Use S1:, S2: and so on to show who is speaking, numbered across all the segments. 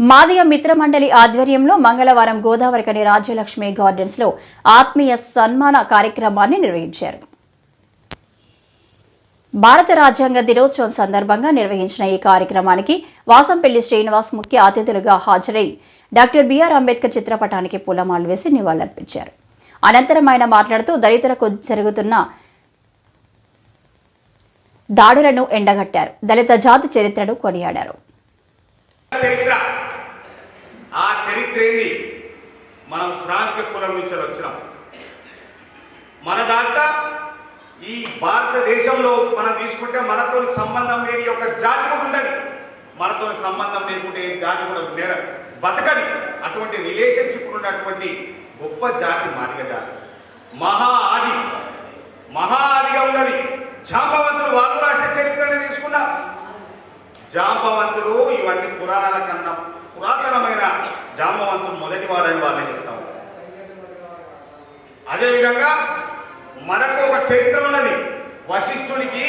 S1: మాదిగ మిత్రమండలి ఆధ్వర్యంలో మంగళవారం గోదావరికని రాజ్యలక్ష్మి గార్డెన్స్లో ఆత్మీయ సన్మాన కార్యక్రమాన్ని నిర్వహించారు. భారత రాజ్యాంగ దినోత్సవం సందర్భంగా నిర్వహించిన ఈ కార్యక్రమానికి వాసంపల్లి శ్రీనివాస్ ముఖ్య అతిథులుగా హాజరై డాక్టర్ బిఆర్ అంబేద్కర్ చిత్రపటానికి పూలమాలు వేసి నివాళులర్పించారు. అనంతరం ఆయన మాట్లాడుతూ దళితులకు జరుగుతున్న దాడులను ఎండగట్టారు. దళిత జాతి చరిత్రను కొనియాడారు.
S2: చరిత్ర. ఆ చరిత్ర ఏంది? మనం శ్రామిక కులం నుంచి వచ్చినాం. మన దాంట్లో ఈ భారతదేశంలో మనం తీసుకుంటే మనతో సంబంధం లేని ఒక జాతి కూడా ఉండదు. మనతో సంబంధం లేకుంటే జాతి కూడా నేర బతకది. అటువంటి రిలేషన్షిప్ ఉన్నటువంటి గొప్ప జాతి మాదిగ జాతి. మహా ఆది. మహా ఆదిగా ఉన్నది. జాంబవంతుడు వాళ్ళు రాసిన చరిత్రను తీసుకున్నా జాంబవంతుడు ఇవన్నీ పురాణాల కన్నా పురాతనమైన జాంబవంతుడు మొదటి వాడని వాళ్ళే చెప్తాం. అదేవిధంగా మనకు ఒక చరిత్ర ఉన్నది. వశిష్ఠునికి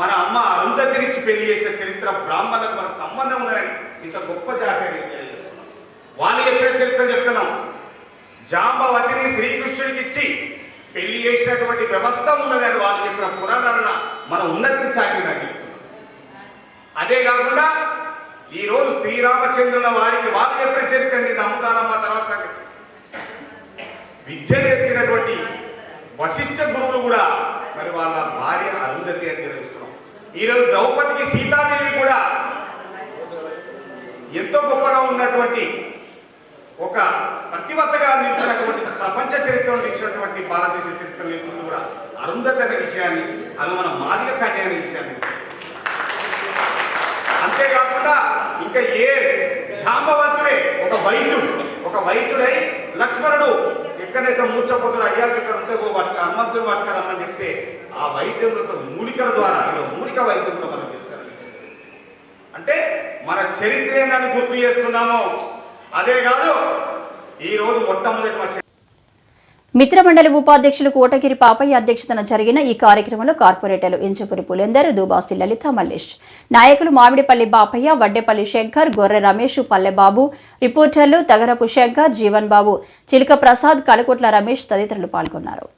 S2: మన అమ్మ అరుంధతినిచ్చి పెళ్ళి చేసే చరిత్ర బ్రాహ్మణులకు మనకు సంబంధం ఉన్నదని ఇంత గొప్ప జాతీయ వాళ్ళు చెప్పిన చరిత్ర చెప్తున్నాం. జాంబవతిని శ్రీకృష్ణుడికి ఇచ్చి పెళ్ళి చేసినటువంటి వ్యవస్థ ఉన్నదని వాళ్ళు చెప్పిన పురాణాలను మన ఉన్నతిని చాటినది అంతేకాకుండా ఈరోజు ఈ రోజు శ్రీరామచంద్రుల వారికి వారు చెప్పిన చరిత్ర నేను తర్వాత విద్య నేర్పినటువంటి వశిష్ఠ గురువులు కూడా మరి వాళ్ళ భార్య అరుంధతి అని తెలుస్తున్నాం. ఈరోజు ద్రౌపదికి సీతాదేవి కూడా ఎంతో గొప్పగా ఉన్నటువంటి ఒక ప్రతివత్తగా నిలిచినటువంటి ప్రపంచ చరిత్రలో నిలిచినటువంటి భారతదేశ చరిత్ర నిలిచింది కూడా అరుంధతి అనే విషయాన్ని అది మన మాదిక కన్య అనే విషయాన్ని ఇంకా ఏ జాంబవంతుడే? ఒక వైద్యుడు. ఒక వైద్యుడై లక్ష్మణుడు. ఎక్కడైతే మూర్చపోతుడు అయ్యాక ఇక్కడ ఉంటే ఓ వాటికి హనుమంతుడు వాటికి చెప్తే ఆ వైద్యం యొక్క మూలికల ద్వారా మూలిక వైద్యంలో మనం తెలుసారు అంటే మన చరిత్ర గుర్తు చేస్తున్నాము. అదే కాదు ఈ రోజు మొట్టమొదటి మన
S1: మిత్రమండలి ఉపాధ్యక్షులు కోటగిరి పాపయ్య అధ్యక్షతన జరిగిన ఈ కార్యక్రమంలో కార్పొరేటర్లు ఇంచపురి పులేందర్ దుబాసి లలిత మల్లేష్ నాయకులు మామిడిపల్లి బాపయ్య వడ్డేపల్లి శంకర్ గొర్రె రమేష్ పల్లెబాబు రిపోర్టర్లు తగరపు శంకర్ జీవన్ బాబు చిలుక ప్రసాద్ కలకోట్ల రమేష్ తదితరులు పాల్గొన్నారు.